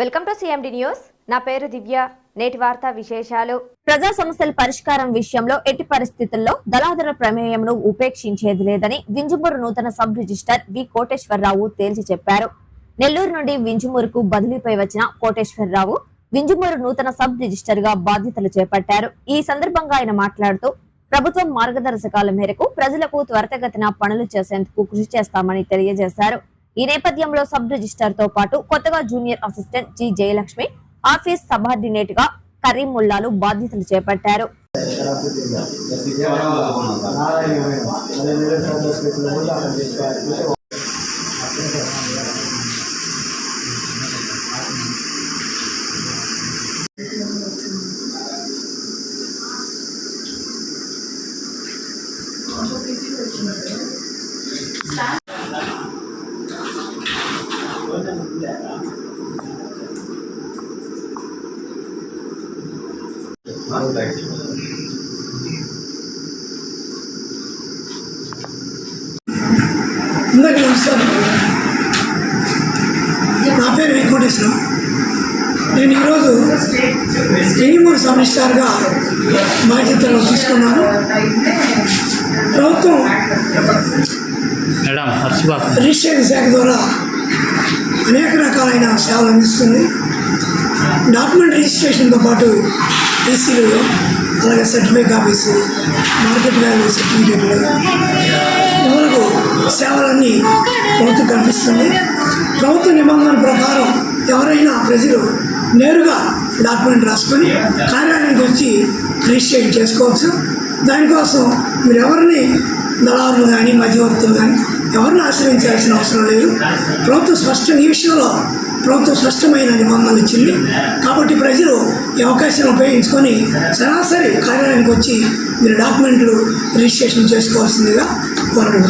Welcome to CMD news నా పేరు దివ్య. నేటి వార్త విశేషాలు. ప్రజా సమస్యల పరిష్కారం విషయంలో ఎట్టి పరిస్థితుల్లో దళాధర ప్రమేయంను ఉపేక్షించేది లేదని వింజమూరు నూతన సబ్ రిజిస్టర్ వి కోటేశ్వరరావు తేల్చి చెప్పారు. నెల్లూరు నుండి వింజమూరుకు బదిలీపై వచ్చిన కోటేశ్వరరావు వింజమూరు నూతన సబ్ రిజిస్టర్గా బాధ్యతలు చేపట్టారు. ఈ సందర్భంగా ఆయన మాట్లాడుతూ ప్రభుత్వం మార్గదర్శకాల మేరకు ప్రజలకు త్వరితగతిన పనులు చేసేందుకు కృషి చేస్తామని తెలియజేశారు. ఈ నేపథ్యంలో సబ్ రిజిస్టర్తో పాటు కొత్తగా junior assistant G Jayalakshmi office సబార్డినేట్గా Karim ముల్లాలు బాధ్యతలు చేపట్టారు. అందరికీ నమస్కారం నా పేరు వెంకటేశ్వరం. నేను ఈరోజు ఎనిమూడు సమిస్టార్గా బాధ్యతలు తీసుకున్నాను. ప్రభుత్వం రిజిస్ట్రేషన్ శాఖ ద్వారా అనేక రకాలైన సేవలు అందిస్తుంది. డాక్యుమెంట్ రిజిస్ట్రేషన్తో పాటు టీసీలు అలాగే సర్టిఫికేట్ ఆఫీసు మార్కెట్ వాల్యూ సర్టిఫికేట్లు మొదలగు సేవలన్నీ ప్రభుత్వం కల్పిస్తుంది. ప్రభుత్వ నిబంధనల ప్రకారం ఎవరైనా ప్రజలు నేరుగా డాక్యుమెంట్ రాసుకొని కార్యాలయానికి వచ్చి రిజిస్ట్రేషన్ చేసుకోవచ్చు. దానికోసం మీరు ఎవరిని దళారులు కానీ మధ్యవర్తులు కానీ ఎవరిని ఆశ్రయించాల్సిన అవసరం లేదు. ప్రభుత్వం స్పష్టం ఈ విషయంలో ప్రభుత్వం స్పష్టమైన నిబంధనలు ఇచ్చింది కాబట్టి ప్రజలు ఈ అవకాశం ఉపయోగించుకొని సరాసరి కార్యాలయానికి వచ్చి మీరు డాక్యుమెంట్లు రిజిస్ట్రేషన్ చేసుకోవాల్సిందిగా కోరడం